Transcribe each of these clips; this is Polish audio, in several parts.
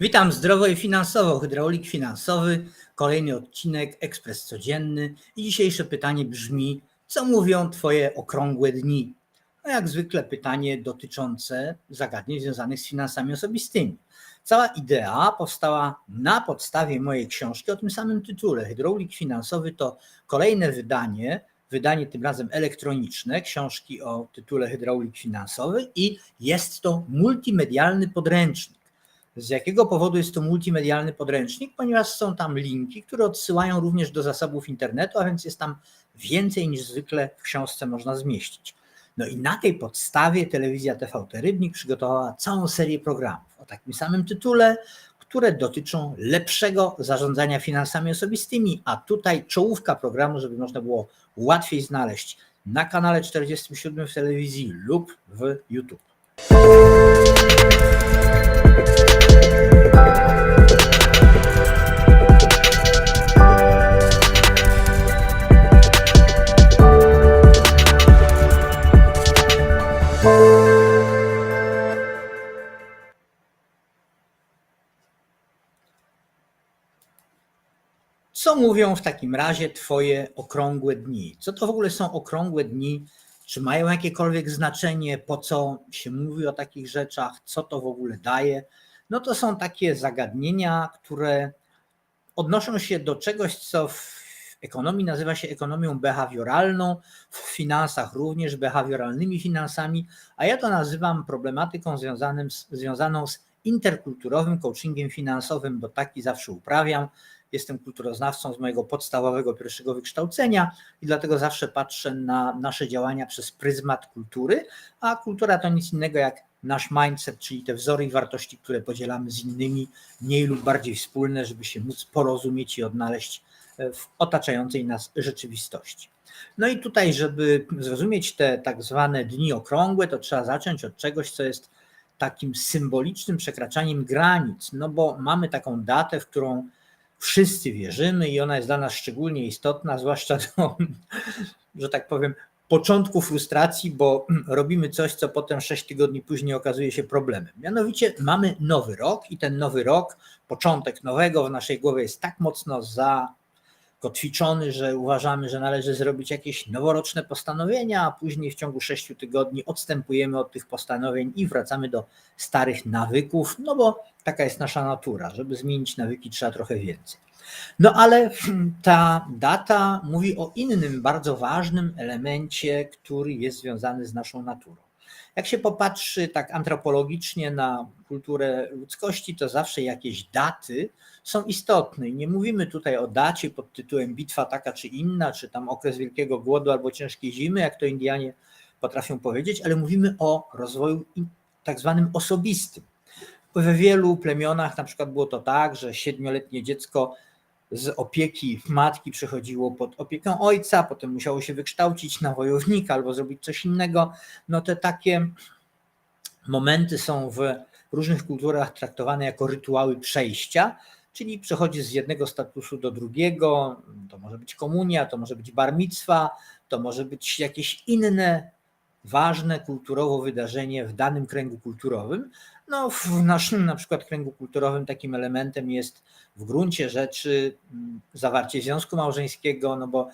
Witam zdrowo i finansowo, hydraulik finansowy, kolejny odcinek, ekspres codzienny i dzisiejsze pytanie brzmi, co mówią Twoje okrągłe dni? No jak zwykle pytanie dotyczące zagadnień związanych z finansami osobistymi. Cała idea powstała na podstawie mojej książki o tym samym tytule. Hydraulik finansowy to kolejne wydanie, wydanie tym razem elektroniczne, książki o tytule Hydraulik finansowy i jest to multimedialny podręcznik. Z jakiego powodu jest to multimedialny podręcznik? Ponieważ są tam linki, które odsyłają również do zasobów internetu, a więc jest tam więcej niż zwykle w książce można zmieścić. No i na tej podstawie telewizja TVT Rybnik przygotowała całą serię programów o takim samym tytule, które dotyczą lepszego zarządzania finansami osobistymi, a tutaj czołówka programu, żeby można było łatwiej znaleźć na kanale 47 w telewizji lub w YouTube. Co mówią w takim razie Twoje okrągłe dni? Co to w ogóle są okrągłe dni? Czy mają jakiekolwiek znaczenie? Po co się mówi o takich rzeczach? Co to w ogóle daje? No to są takie zagadnienia, które odnoszą się do czegoś, co w ekonomii nazywa się ekonomią behawioralną, w finansach również behawioralnymi finansami, a ja to nazywam problematyką związanym związaną z interkulturowym coachingiem finansowym, bo taki zawsze uprawiam. Jestem kulturoznawcą z mojego podstawowego pierwszego wykształcenia i dlatego zawsze patrzę na nasze działania przez pryzmat kultury, a kultura to nic innego jak nasz mindset, czyli te wzory i wartości, które podzielamy z innymi, mniej lub bardziej wspólne, żeby się móc porozumieć i odnaleźć w otaczającej nas rzeczywistości. No i tutaj, żeby zrozumieć te tak zwane dni okrągłe, to trzeba zacząć od czegoś, co jest takim symbolicznym przekraczaniem granic, no bo mamy taką datę, w którą wszyscy wierzymy i ona jest dla nas szczególnie istotna, zwłaszcza do, że tak powiem, początku frustracji, bo robimy coś, co potem sześć tygodni później okazuje się problemem. Mianowicie mamy nowy rok i ten nowy rok, początek nowego w naszej głowie jest tak mocno zakotwiczony, że uważamy, że należy zrobić jakieś noworoczne postanowienia, a później w ciągu sześciu tygodni odstępujemy od tych postanowień i wracamy do starych nawyków, no bo Taka jest nasza natura. Żeby zmienić nawyki, trzeba trochę więcej. No ale ta data mówi o innym bardzo ważnym elemencie, który jest związany z naszą naturą. Jak się popatrzy tak antropologicznie na kulturę ludzkości, to zawsze jakieś daty są istotne. I nie mówimy tutaj o dacie pod tytułem bitwa taka czy inna, czy tam okres wielkiego głodu albo ciężkiej zimy, jak to Indianie potrafią powiedzieć, ale mówimy o rozwoju tak zwanym osobistym. We wielu plemionach na przykład było to tak, że siedmioletnie dziecko z opieki matki przechodziło pod opiekę ojca, potem musiało się wykształcić na wojownika albo zrobić coś innego. No te takie momenty są w różnych kulturach traktowane jako rytuały przejścia, czyli przechodzi z jednego statusu do drugiego. To może być komunia, to może być barmictwa, to może być jakieś inne ważne kulturowo wydarzenie w danym kręgu kulturowym. No, w naszym na przykład kręgu kulturowym takim elementem jest w gruncie rzeczy mm, zawarcie związku małżeńskiego, no bo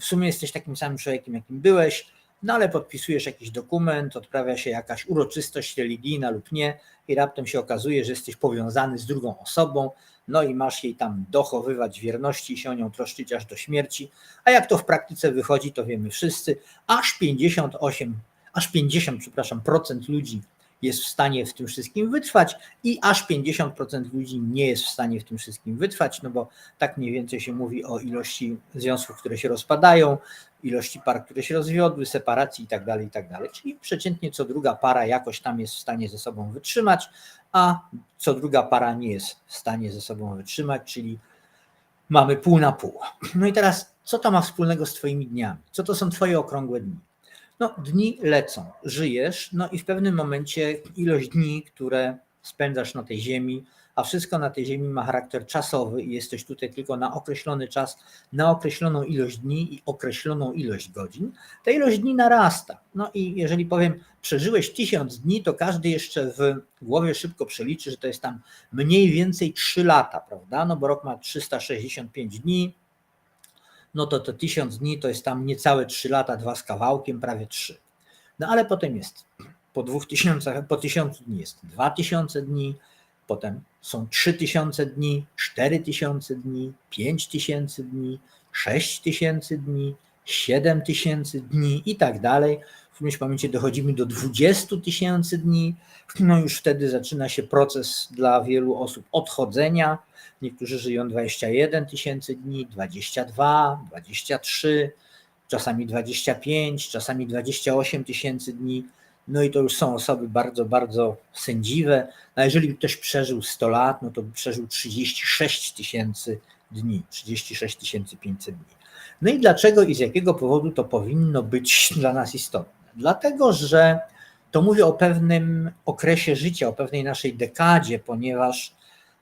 w sumie jesteś takim samym człowiekiem, jakim byłeś, no ale podpisujesz jakiś dokument, odprawia się jakaś uroczystość religijna lub nie i raptem się okazuje, że jesteś powiązany z drugą osobą, no i masz jej tam dochowywać wierności i się o nią troszczyć aż do śmierci. A jak to w praktyce wychodzi, to wiemy wszyscy. Aż 58 aż 50, przepraszam, procent ludzi jest w stanie w tym wszystkim wytrwać i aż 50% ludzi nie jest w stanie w tym wszystkim wytrwać, no bo tak mniej więcej się mówi o ilości związków, które się rozpadają, ilości par, które się rozwiodły, separacji itd., tak itd. Tak Czyli przeciętnie co druga para jakoś tam jest w stanie ze sobą wytrzymać, a co druga para nie jest w stanie ze sobą wytrzymać, czyli mamy pół na pół. No i teraz, co to ma wspólnego z Twoimi dniami? Co to są Twoje okrągłe dni? No, dni lecą, żyjesz, no i w pewnym momencie ilość dni, które spędzasz na tej ziemi, a wszystko na tej ziemi ma charakter czasowy i jesteś tutaj tylko na określony czas, na określoną ilość dni i określoną ilość godzin, ta ilość dni narasta. No i jeżeli powiem, przeżyłeś tysiąc dni, to każdy jeszcze w głowie szybko przeliczy, że to jest tam mniej więcej 3 lata, prawda? No bo rok ma 365 dni, no to to 1000 dni to jest tam niecałe 3 lata, dwa z kawałkiem, prawie 3. No ale potem jest po 2000, po 1000 dni jest 2000 dni, potem są 3000 dni, 4000 dni, 5000 dni, 6000 dni, 7000 dni i tak dalej. W którymś momencie dochodzimy do 20 tysięcy dni. No już wtedy zaczyna się proces dla wielu osób odchodzenia. Niektórzy żyją 21 tysięcy dni, 22, 23, czasami 25, czasami 28 tysięcy dni. No i to już są osoby bardzo, bardzo sędziwe. A jeżeli ktoś przeżył 100 lat, no to by przeżył 36 tysięcy dni, 36 500 dni. No i dlaczego i z jakiego powodu to powinno być dla nas istotne? Dlatego, że to mówię o pewnym okresie życia, o pewnej naszej dekadzie, ponieważ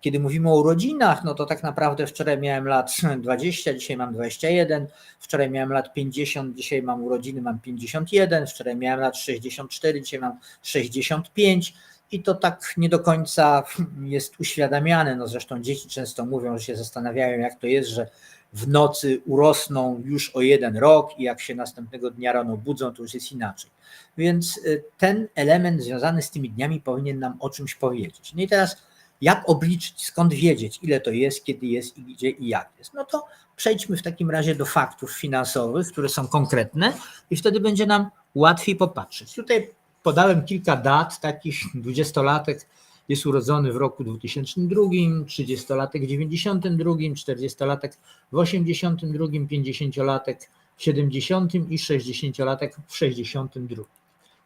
kiedy mówimy o urodzinach, no to tak naprawdę wczoraj miałem lat 20, dzisiaj mam 21, wczoraj miałem lat 50, dzisiaj mam urodziny, mam 51, wczoraj miałem lat 64, dzisiaj mam 65 i to tak nie do końca jest uświadamiane. No zresztą dzieci często mówią, że się zastanawiają, jak to jest, że w nocy urosną już o jeden rok i jak się następnego dnia rano budzą, to już jest inaczej. Więc y, ten element związany z tymi dniami powinien nam o czymś powiedzieć. No i teraz jak obliczyć, skąd wiedzieć, ile to jest, kiedy jest i gdzie i jak jest. No to przejdźmy w takim razie do faktów finansowych, które są konkretne i wtedy będzie nam łatwiej popatrzeć. Tutaj podałem kilka dat, takich dwudziestolatek jest urodzony w roku 2002, 30-latek w 92, 40-latek w 82, 50-latek w 70 i 60-latek w 62.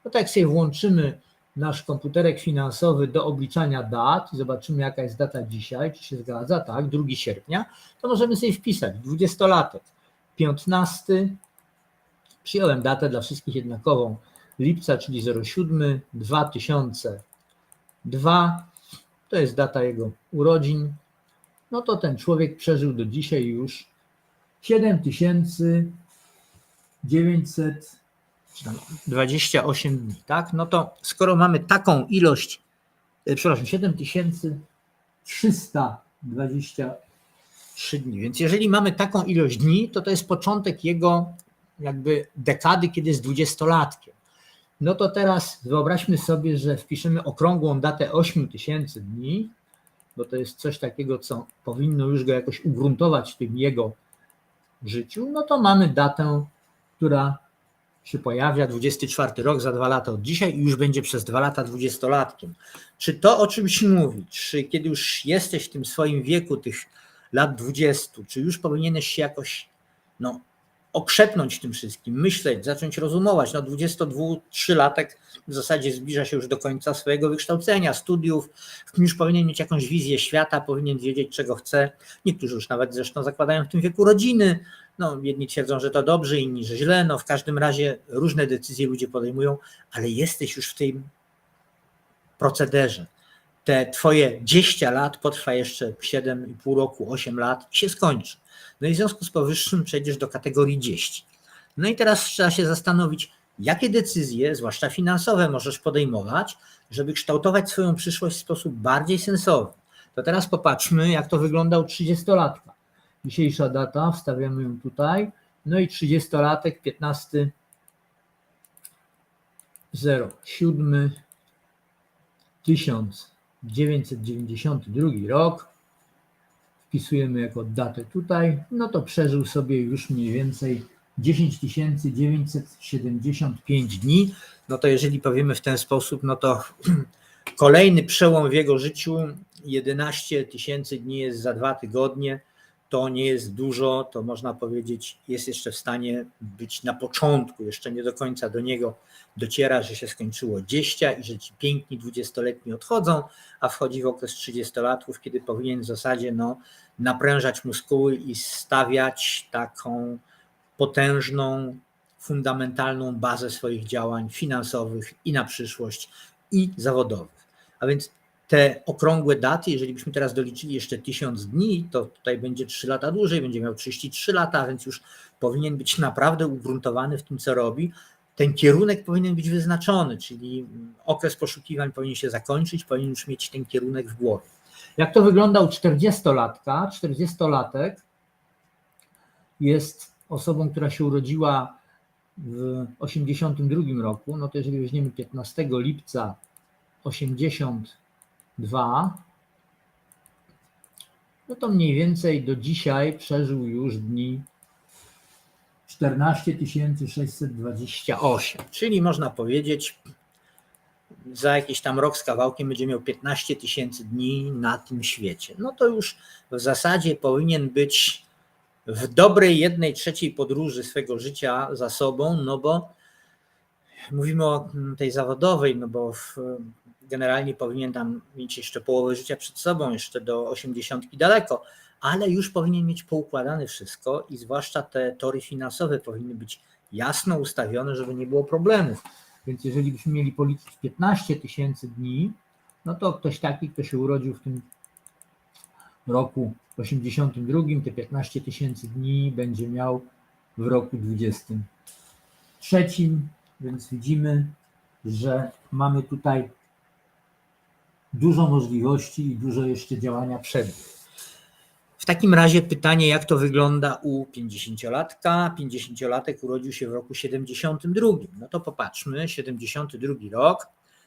No tak sobie włączymy nasz komputerek finansowy do obliczania dat zobaczymy jaka jest data dzisiaj, czy się zgadza, tak, 2 sierpnia, to możemy sobie wpisać 20-latek, 15, przyjąłem datę dla wszystkich jednakową, lipca, czyli 07 2002, to jest data jego urodzin, no to ten człowiek przeżył do dzisiaj już 7928 dni, tak? No to skoro mamy taką ilość, e, przepraszam, 7323 dni, więc jeżeli mamy taką ilość dni, to to jest początek jego jakby dekady, kiedy jest dwudziestolatkiem. No to teraz wyobraźmy sobie, że wpiszemy okrągłą datę 8000 dni, bo to jest coś takiego, co powinno już go jakoś ugruntować w tym jego życiu, no to mamy datę, która się pojawia, 24 rok, za dwa lata od dzisiaj i już będzie przez dwa lata dwudziestolatkiem. Czy to o czymś mówi? Czy kiedy już jesteś w tym swoim wieku, tych lat 20, czy już powinieneś się jakoś no, okrzepnąć tym wszystkim, myśleć, zacząć rozumować. No 22-3-latek w zasadzie zbliża się już do końca swojego wykształcenia, studiów, już powinien mieć jakąś wizję świata, powinien wiedzieć, czego chce. Niektórzy już nawet zresztą zakładają w tym wieku rodziny. No, jedni twierdzą, że to dobrze, inni, że źle. No, w każdym razie różne decyzje ludzie podejmują, ale jesteś już w tym procederze. Te twoje 10 lat potrwa jeszcze 7,5 roku, 8 lat i się skończy. No i w związku z powyższym przejdziesz do kategorii 10. No i teraz trzeba się zastanowić, jakie decyzje, zwłaszcza finansowe, możesz podejmować, żeby kształtować swoją przyszłość w sposób bardziej sensowny. To teraz popatrzmy, jak to wyglądał 30-latka. Dzisiejsza data, wstawiamy ją tutaj. No i 30-latek, 15 07 1992 rok wpisujemy jako datę tutaj, no to przeżył sobie już mniej więcej 10 975 dni. No to jeżeli powiemy w ten sposób, no to kolejny przełom w jego życiu, 11 tysięcy dni jest za dwa tygodnie, to nie jest dużo, to można powiedzieć, jest jeszcze w stanie być na początku, jeszcze nie do końca do niego dociera, że się skończyło 10 i że ci piękni dwudziestoletni odchodzą, a wchodzi w okres 30 latków, kiedy powinien w zasadzie no, naprężać muskuły i stawiać taką potężną, fundamentalną bazę swoich działań finansowych i na przyszłość, i zawodowych. A więc te okrągłe daty, jeżeli byśmy teraz doliczyli jeszcze 1000 dni, to tutaj będzie 3 lata dłużej, będzie miał 33 lata, więc już powinien być naprawdę ugruntowany w tym, co robi. Ten kierunek powinien być wyznaczony, czyli okres poszukiwań powinien się zakończyć, powinien już mieć ten kierunek w głowie. Jak to wygląda u 40-latka? 40-latek jest osobą, która się urodziła w 82 roku, no to jeżeli weźmiemy 15 lipca 82, no to mniej więcej do dzisiaj przeżył już dni 14 628, czyli można powiedzieć, za jakiś tam rok z kawałkiem będzie miał 15 tysięcy dni na tym świecie. No to już w zasadzie powinien być w dobrej jednej trzeciej podróży swego życia za sobą, no bo mówimy o tej zawodowej, no bo w, generalnie powinien tam mieć jeszcze połowę życia przed sobą, jeszcze do osiemdziesiątki daleko, ale już powinien mieć poukładane wszystko i zwłaszcza te tory finansowe powinny być jasno ustawione, żeby nie było problemów. Więc jeżeli byśmy mieli policzyć 15 tysięcy dni, no to ktoś taki, kto się urodził w tym roku 82, te 15 tysięcy dni będzie miał w roku 23, więc widzimy, że mamy tutaj dużo możliwości i dużo jeszcze działania przed. W takim razie pytanie, jak to wygląda u 50-latka? 50-latek urodził się w roku 72. No to popatrzmy, 72 rok,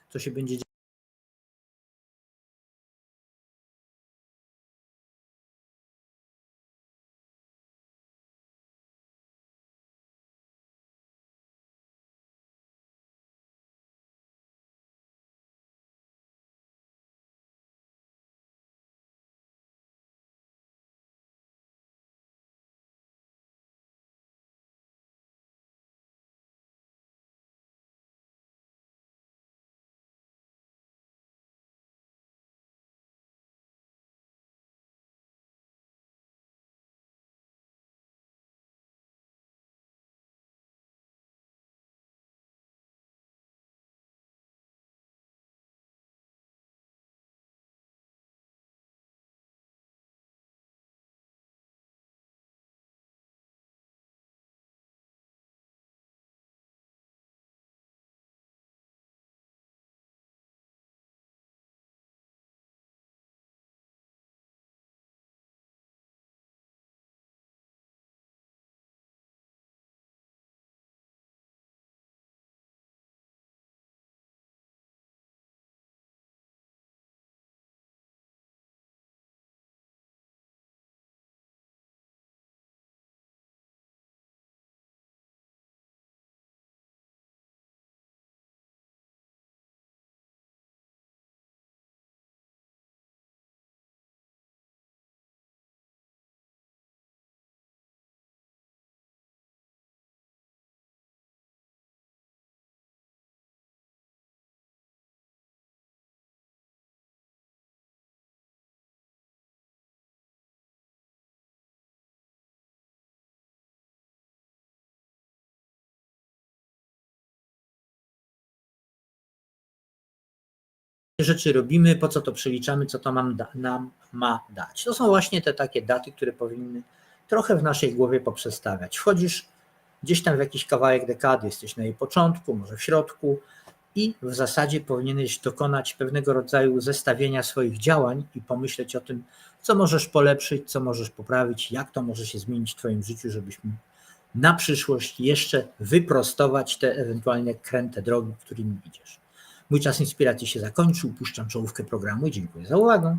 co się będzie działo. Rzeczy robimy, po co to przeliczamy, co to nam, da, nam ma dać. To są właśnie te takie daty, które powinny trochę w naszej głowie poprzestawiać. Wchodzisz gdzieś tam w jakiś kawałek dekady, jesteś na jej początku, może w środku i w zasadzie powinieneś dokonać pewnego rodzaju zestawienia swoich działań i pomyśleć o tym, co możesz polepszyć, co możesz poprawić, jak to może się zmienić w Twoim życiu, żebyśmy na przyszłość jeszcze wyprostować te ewentualnie kręte drogi, którymi idziesz. Mój czas inspiracji się zakończył. Puszczam czołówkę programu i dziękuję za uwagę.